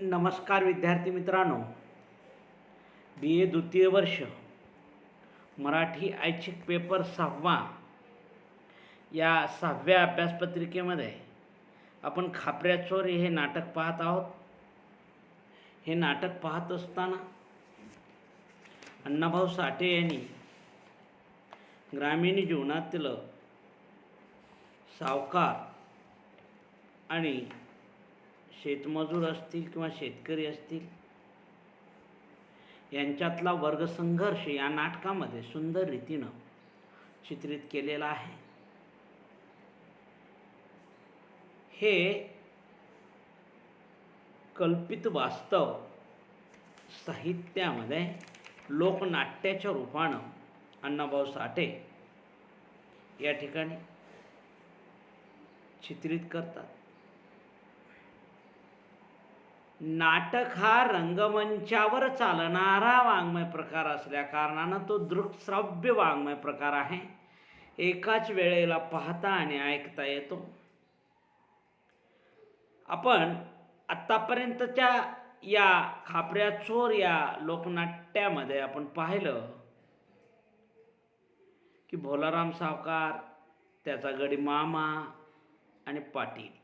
नमस्कार विद्यार्थी मित्रांनो. बी ए द्वितीय वर्ष. मराठी ऐच्छिक पेपर सहावा या सहाव्या अभ्यासपत्रिकेमध्ये आपण खापऱ्या चोरी हे नाटक पाहत आहोत. हे नाटक पाहत असताना अण्णाभाऊ साठे यांनी ग्रामीण जीवनातील सावकार आणि शेतमजूर असतील किंवा शेतकरी असतील यांच्यातला वर्गसंघर्ष या नाटकामध्ये सुंदर रीतीनं चित्रित केलेला आहे. हे कल्पित वास्तव साहित्यामध्ये लोकनाट्याच्या रूपानं अण्णाभाऊ साठे या ठिकाणी चित्रित करतात. नाटक हा रंगमंचावर चालणारा वाङ्मय प्रकार असल्या कारणानं तो दृकश्राव्य वाङ्मय प्रकार आहे. एकाच वेळेला पाहता आणि ऐकता येतो. आपण आत्तापर्यंतच्या या खापऱ्या चोर या लोकनाट्यामध्ये आपण पाहिलं की भोलाराम सावकार त्याचा गडी मामा आणि पाटील.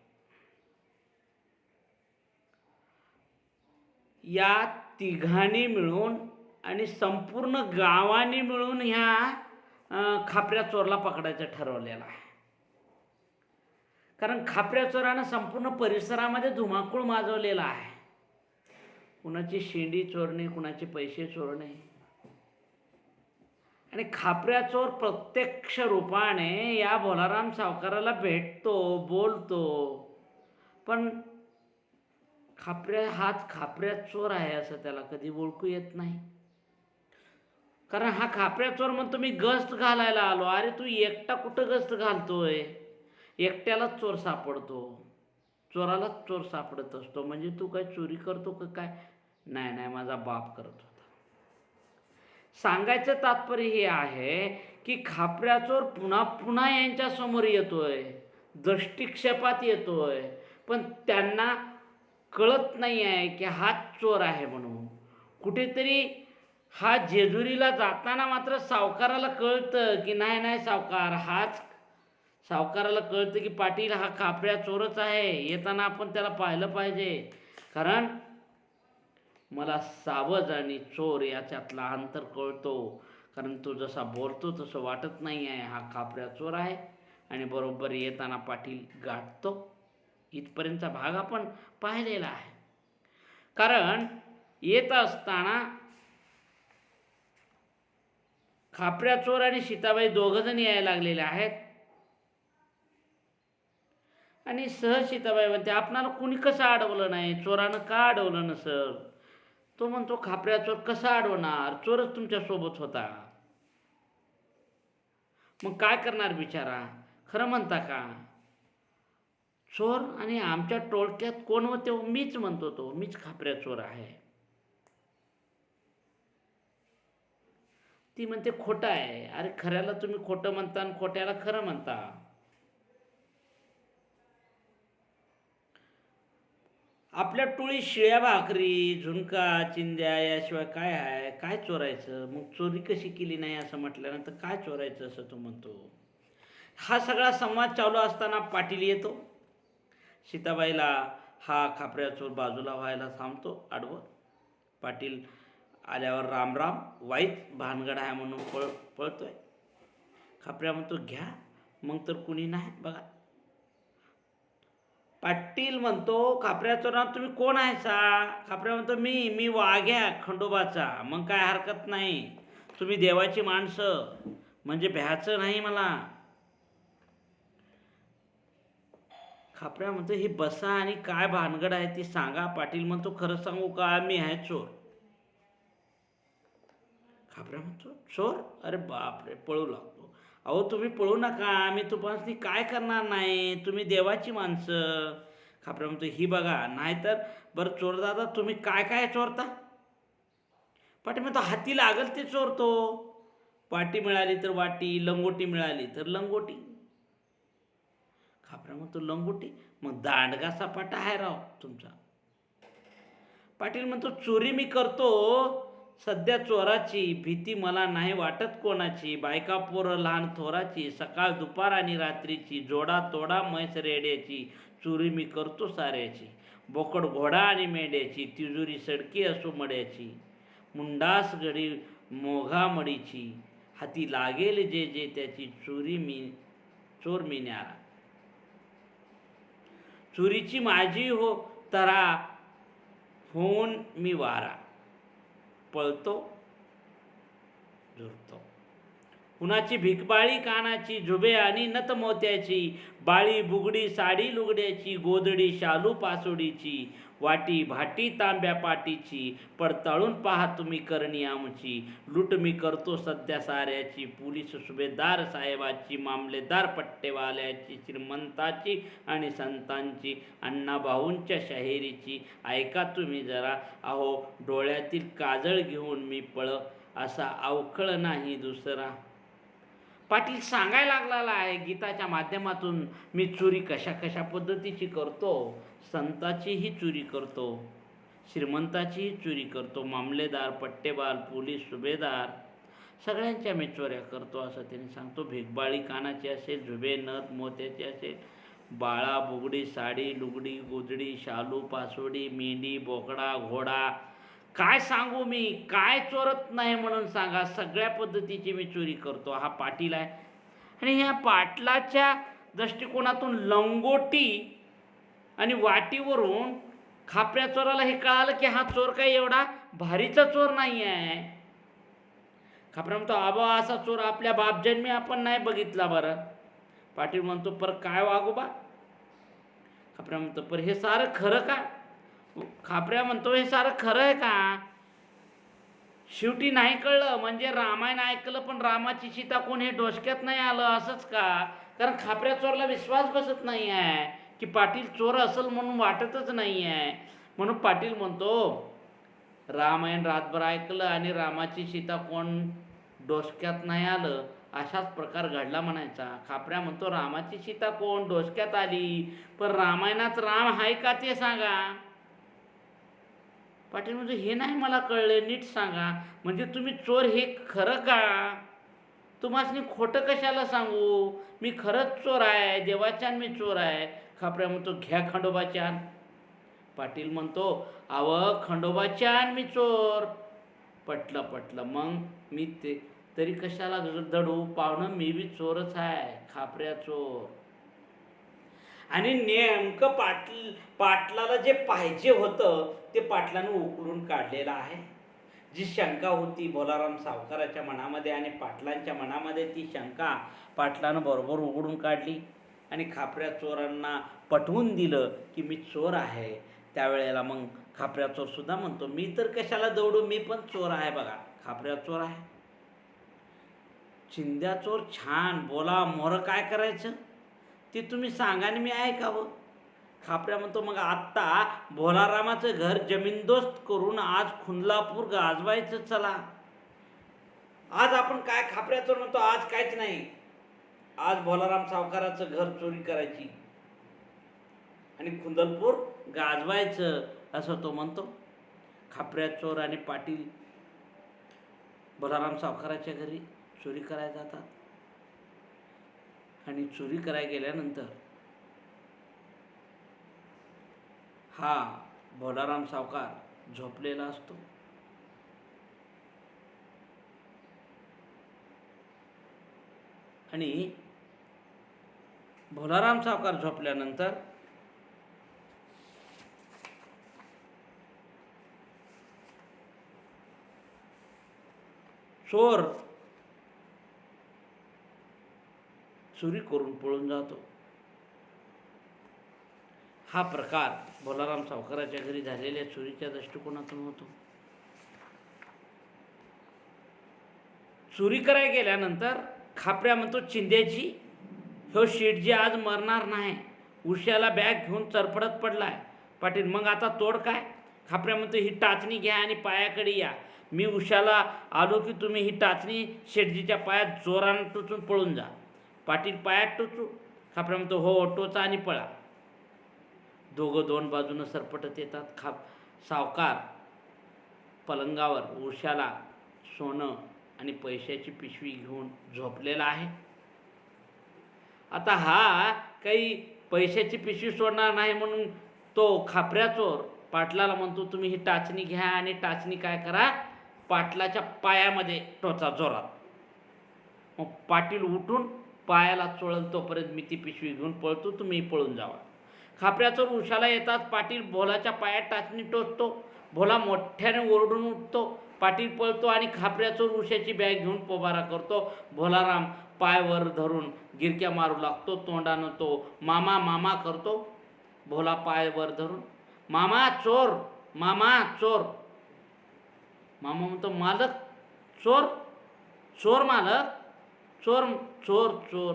या तिघांनी मिळून आणि संपूर्ण गावाने मिळून ह्या खापऱ्या चोरला पकडायचं ठरवलेलं आहे. कारण खापऱ्या चोरानं संपूर्ण परिसरामध्ये धुमाकूळ माजवलेला आहे. कुणाची शेंडी चोरणे कुणाचे पैसे चोरणे. आणि खापऱ्या चोर प्रत्यक्ष रूपाने या भोलाराम सावकाराला भेटतो बोलतो. पण खापऱ्या हाच खापऱ्या चोर आहे असं त्याला कधी ओळखू येत नाही. कारण हा खापऱ्या चोर म्हणतो मी गस्त घालायला आलो. अरे तू एकटा कुठं गस्त घालतोय? एकट्यालाच चोर सापडतो. चोरालाच चोर सापडत असतो. म्हणजे तू काय चोरी करतो का काय? नाही नाही माझा बाप करत होता. सांगायचं तात्पर्य हे आहे की खापऱ्या चोर पुन्हा पुन्हा यांच्यासमोर येतोय. दृष्टिक्षेपात येतोय. पण त्यांना कळत नाही आहे की हा चोर आहे म्हणून. कुठेतरी हा जेजुरीला जाताना मात्र सावकाराला कळतं की नाही नाही सावकार हाच सावकाराला कळतं की पाटील हा खापऱ्या चोरच आहे. येताना आपण त्याला पाहिलं पाहिजे. कारण मला सावज आणि चोर याच्यातला अंतर कळतो. कारण तो जसा बोलतो तसं वाटत नाही आहे हा खापऱ्या चोर आहे आणि बरोबर येताना पाटील गाठतो. इथपर्यंतचा भाग आपण पाहिलेला आहे. कारण येत असताना खापऱ्या चोर आणि सीताबाई दोघंजण यायला लागलेले आहेत. आणि सहज सीताबाई म्हणते आपणाला कुणी कसं अडवलं नाही? चोरानं का अडवलं नसल? तो म्हणतो खापऱ्या चोर कसा अडवणार? चोरच तुमच्यासोबत होता. मग काय करणार बिचारा? खरं म्हणता का? चोर आणि आमच्या टोळक्यात कोण होते हो? मीच म्हणतो तो. मीच खापऱ्या चोर आहे. ती म्हणते खोटं आहे. अरे खऱ्याला तुम्ही खोटं म्हणता आणि खोट्याला खरं म्हणता. आपल्या टोळी शिळ्या भाकरी झुणका चिंध्या याशिवाय काय आहे? काय चोरायचं? मग चोरी कशी केली नाही असं म्हटल्यानंतर काय चोरायचं असं तो म्हणतो. हा सगळा संवाद चालू असताना पाटील येतो. सीताबाईला हा खापऱ्याचोर बाजूला व्हायला थांबतो आडवं. पाटील आल्यावर राम राम वाईट भानगड आहे म्हणून पळ पळतोय. खापऱ्या म्हणतो घ्या मग तर कुणी नाही बघा. पाटील म्हणतो खापऱ्या चोरात तुम्ही कोण आहे सा? खापऱ्या म्हणतो मी मी वाघ्या खंडोबाचा. मग काय हरकत नाही. तुम्ही देवाची माणसं. म्हणजे भ्याचं नाही मला. खापऱ्या म्हणतो ही बसा आणि काय भानगड आहे ती सांगा पाटील म्हणतो खरं सांगू का? मी आहे चोर. खापऱ्या म्हणतो चोर? अरे बापरे पळू लागतो. अहो तुम्ही पळू नका आम्ही तुम्हाला काय करणार नाही? तुम्ही देवाची माणसं. खापऱ्या म्हणतो ही बघा नाहीतर बरं चोर दादा तुम्ही काय काय चोरता? पाटी म्हणतो हाती लागल ते चोरतो. पाटी मिळाली तर वाटी लंगोटी मिळाली तर लंगोटी. खापरा म्हणतो लंगोटी मग दांडगा सपाटा आहे राव तुमचा. पाटील म्हणतो चोरी मी करतो. सध्या चोराची भीती मला नाही वाटत कोणाची. बायका पोरं लहान थोराची. सकाळ दुपार आणि रात्रीची. जोडा तोडा म्हैस रेड्याची. चोरी मी करतो साऱ्याची. बोकड घोडा आणि मेंढ्याची. तिजोरी सडकी असो मड्याची. मुंडास घडी मोघा मडीची हाती लागेल जे जे त्याची चोरी मी चोर मी न्यारा. चुरीची माझी हो तरा. होऊन मी वारा. पळतो झुरतो. कुणाची भिकबाळी कानाची झुबे आणि नत मोत्याची बाळी बुगडी साडी लुगड्याची गोदडी शालू पासोडीची वाटी भाटी तांब्या पाटीची पडताळून पहा तुम्ही करणी आमची. लूट मी करतो सध्या साऱ्याची पोलीस सुभेदार साहेबाची मामलेदार पट्टेवाल्याची श्रीमंताची आणि संतांची अण्णाभाऊंच्या शाहिरीची. ऐका तुम्ही जरा अहो डोळ्यातील काजळ घेऊन मी पळ असा अवखळ नाही दुसरा. पाटील सांगायला लागलेला आहे गीताच्या माध्यमातून मी चोरी कशा कशा पद्धतीची करतो? संताचीही चोरी करतो. श्रीमंताचीही चोरी करतो. मामलेदार पट्टेबाल पोलीस सुभेदार. सगळ्यांच्या मी चोऱ्या करतो असं त्यांनी सांगतो. भिकबाळी कानाची असेल झुबे नथ मोत्याची असेल. बाळा बुगडी साडी लुगडी गोदडी शालू पासोडी मेंढी बोकडा घोडा. काय सांगू मी? काय चोरत नाही म्हणून सांगा. सगळ्या पद्धतीची मी चोरी करतो. हा पाटील आहे. आणि ह्या पाटलाच्या दृष्टिकोनातून लंगोटी आणि वाटीवरून खापऱ्या चोराला हे कळालं की हा चोर काही एवढा भारीचा चोर नाही आहे. खापऱ्या म्हणतो आबा असा चोर आपल्या बापजन्मी आपण नाही बघितला बरं. पाटील म्हणतो पर काय वागोबा खापऱ्या म्हणतो पर हे सारं खरं का? खापऱ्या म्हणतो हे सारं खरं आहे का? शेवटी नाही कळलं म्हणजे रामायण ऐकलं पण रामाची सीता कोण हे डोसक्यात नाही आलं असंच का? कारण खापऱ्या चोरला विश्वास बसत नाही आहे. की पाटील चोर असेल म्हणून वाटतच नाही आहे म्हणून पाटील म्हणतो रामायण रातभर ऐकलं आणि रामाची सीता कोण डोसक्यात नाही आलं अशाच प्रकार घडला म्हणायचा. खापऱ्या म्हणतो रामाची सीता कोण डोसक्यात आली? पण रामायणात राम आहे का ते सांगा. पाटील म्हणजे हे नाही मला कळले नीट सांगा. म्हणजे तुम्ही चोर हे खरं का? तुम्हाला खोटं कशाला सांगू? मी खरंच चोर आहे देवाच्यान मी चोर आहे. खापऱ्या म्हणतो घ्या खंडोबाच्यान. पाटील म्हणतो आव खंडोबाच्यान मी चोर. पटलं पटलं. मग मी ते तरी कशाला दडू? पाहुणं मी बी चोरच आहे. खापऱ्या चोर. आणि नेमकं पाटल पाटलाला जे पाहिजे होतं ते पाटलानं उकळून काढलेलं आहे. जी शंका होती बोलाराम सावकाराच्या मनामध्ये आणि पाटलांच्या मनामध्ये ती शंका पाटलानं बरोबर उघडून काढली आणि खापऱ्या चोरांना पटवून दिलं की मी चोर आहे. त्यावेळेला मग खापऱ्या चोरसुद्धा म्हणतो मी तर कशाला दौडू? मी पण चोर आहे बघा. खापऱ्या चोर आहे. चिंद्या चोर छान. बोला मोर काय करायचं? ते तुम्ही सांगा आणि मी ऐकावं. खापऱ्या म्हणतो मग आत्ता भोलारामाचं घर जमीनदोस्त करून आज खुंदलापूर गाजवायचं चला. आज आपण काय खापऱ्याचं म्हणतो आज काहीच नाही. आज भोलाराम सावकाराचं घर चोरी करायची. आणि खुंदलपूर गाजवायचं असं तो म्हणतो. खापऱ्या चोर आणि पाटील भोलाराम सावकाराच्या घरी चोरी करायला जातात. आणि चोरी करायला गेल्यानंतर हा भोलाराम सावकार झोपलेला असतो. आणि भोलाराम सावकार झोपल्यानंतर चोर चोरी करून पळून जातो. हा प्रकार बोलाराम सावकाराच्या घरी झालेल्या चोरीच्या दृष्टिकोनातून होतो. चोरी करायला गेल्यानंतर खापऱ्या म्हणतो चिंद्याची ह्यो शेटजी आज मरणार नाही. उश्याला बॅग घेऊन चरपडत पडलाय. पाटील मग आता तोड काय खापऱ्या म्हणतो ही टाचणी घ्या आणि पायाकडे या. मी उशाला आलो की तुम्ही ही टाचणी शेटजीच्या पायात जोरानं टोचून पळून जा. पाटील पायात टोचू. खापऱ्या म्हणतो हो टोचा आणि पळा. दोघं दोन बाजूनं सरपटत येतात. खाप सावकार पलंगावर उशाला सोनं आणि पैशाची पिशवी घेऊन झोपलेला आहे. आता हा काही पैशाची पिशवी सोडणार नाही म्हणून तो खापऱ्या चोर पाटलाला म्हणतो तुम्ही ही टाचणी घ्या आणि टाचणी काय करा? पाटलाच्या पायामध्ये टोचा जोरात. मग पाटील उठून पायाला चोळल तोपर्यंत मी ती पिशवी घेऊन पळतो तुम्ही पळून जावा. खापऱ्याचोर उशाला येतात पाटील भोलाच्या पायात टाचणी टोचतो भोला मोठ्याने ओरडून उठतो पाटील पळतो आणि खापऱ्याचोर उशाची बॅग घेऊन पोबारा करतो. भोलाराम पायवर धरून गिरक्या मारू लागतो तोंडानं तो मामा मामा करतो. भोला पायवर धरून मामा चोर मामा चोर. मामा म्हणतो मालक चोर चोर मालक चोर चोर चोर.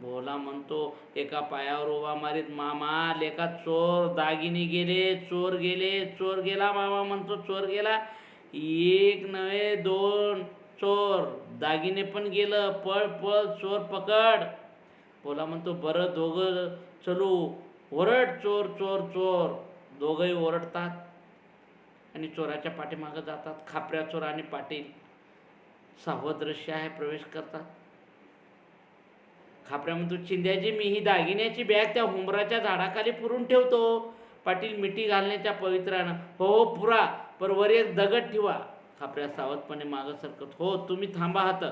भोला म्हणतो एका पायावर उभा मारीत मामा लेखा चोर दागिने गेले चोर गेले चोर गेला मामा म्हणतो चोर गेला. एक नव्हे दोन चोर दागिने पण गेलं पळ पळ चोर पकड. भोला म्हणतो बरं दोघं चलू ओरड चोर चोर चोर. दोघंही ओरडतात आणि चोराच्या पाठीमागं जातात खापऱ्या चोर आणि पाटील. सावध दृश्य आहे प्रवेश करतात. खापऱ्या म्हणतो चिंध्याची मी ही दागिन्याची बॅग त्या हुंबराच्या झाडाखाली पुरून ठेवतो. पाटील मिठी घालण्याच्या पवित्रानं. हो हो पुरा पर वर एक दगड ठेवा. खापऱ्या सावधपणे मागं सरकत. हो तुम्ही थांबा हात.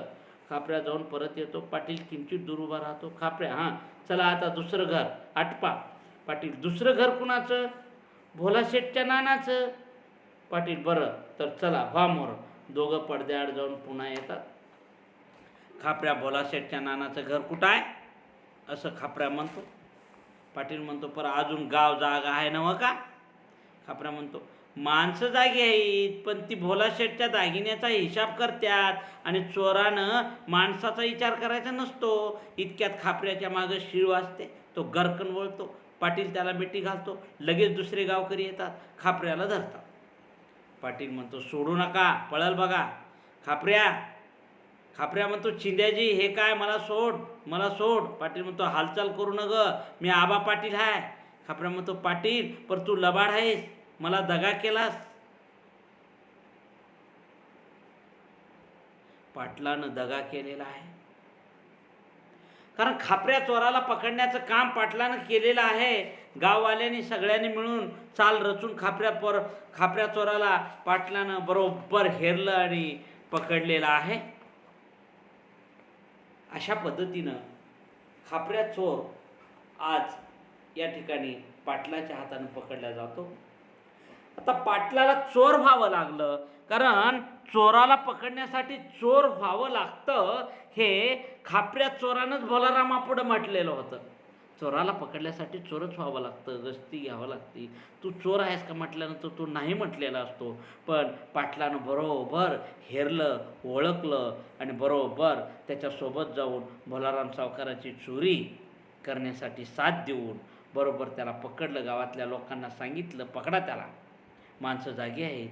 खापऱ्या जाऊन परत येतो. पाटील किंचित दूर उभा राहतो. खापऱ्या हां चला आता दुसरं घर. आटपा. पाटील दुसरं घर कुणाचं? भोला शेठच्या नानाचं. पाटील बरं तर चला व्हा मोर. दोघं पडद्याआड जाऊन पुन्हा येतात. खापऱ्या बोलाशेटच्या नानाचं घर कुठं आहे? असं खापऱ्या म्हणतो. पाटील म्हणतो पर अजून गाव जागा आहे नव का? खापऱ्या म्हणतो माणसं जागी आहेत पण ती भोलाशेठच्या दागिन्याचा हिशाब करतात आणि चोरानं माणसाचा विचार करायचा नसतो. इतक्यात खापऱ्याच्या मागं शिळ वाजते तो गरकन वळतो. पाटील त्याला मिठी घालतो. लगेच दुसरे गावकरी येतात खापऱ्याला धरतात. पाटील म्हणतो सोडू नका पळल बघा. खापऱ्या खापऱ्या म्हणतो चिंद्याजी हे काय? मला सोड मला सोड. पाटील म्हणतो हालचाल करू न ग मी आबा पाटील आहे खापऱ्या म्हणतो पाटील पर तू लबाड आहेस मला दगा केलास. पाटलानं दगा केलेला आहे. कारण खापऱ्या चोराला पकडण्याचं काम पाटलानं केलेलं आहे. गाववाल्यांनी सगळ्यांनी मिळून चाल रचून खापऱ्या पर खापऱ्या चोराला पाटलानं बरोबर हेरलं आणि पकडलेलं आहे. अशा पद्धतीनं खापऱ्या चोर आज या ठिकाणी पाटलाच्या हातानं पकडला जातो. आता पाटलाला चोर व्हावं लागलं कारण चोराला पकडण्यासाठी चोर व्हावं लागतं हे खापऱ्या चोरानंच भोलारामापुढं म्हटलेलं होतं. चोराला पकडण्यासाठी चोरच व्हावं लागतं गस्ती घ्यावं लागते. तू चोर आहेस का म्हटल्यानंतर तू नाही म्हटलेला असतो. पण पाटलानं बरोबर हेरलं ओळखलं आणि बरोबर त्याच्यासोबत जाऊन भोलाराम सावकाराची चोरी करण्यासाठी साथ देऊन बरोबर त्याला पकडलं गावातल्या लोकांना सांगितलं पकडा त्याला. माणसं जागी आहेत.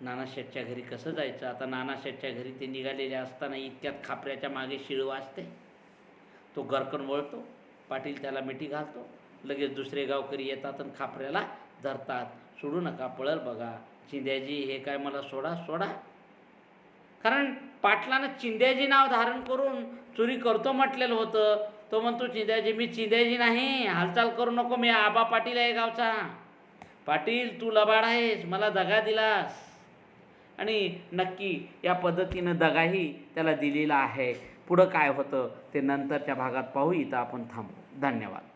नानाशेठच्या घरी कसं जायचं? आता नानाशेठच्या घरी ते निघालेले असताना इतक्यात खापऱ्याच्या मागे शिळ वाजते. तो गरकन वळतो. पाटील त्याला मिठी घालतो. लगेच दुसरे गावकरी येतात आणि खापऱ्याला धरतात. सोडू नका पळल बघा. चिंद्याजी हे काय मला सोडा सोडा. कारण पाटलानं चिंद्याजी नाव धारण करून चोरी करतो म्हटलेलं होतं. तो म्हणतो चिंद्याजी मी चिंद्याजी नाही. हालचाल करू नको. मी आबा पाटील आहे गावचा. पाटील तू लबाड आहेस. मला दगा दिलास. आणि नक्की या पद्धतीनं दगाही त्याला दिलेला आहे. पुढं काय होतं ते नंतरच्या भागात पाहू. इथं आपण थांबू. धन्यवाद.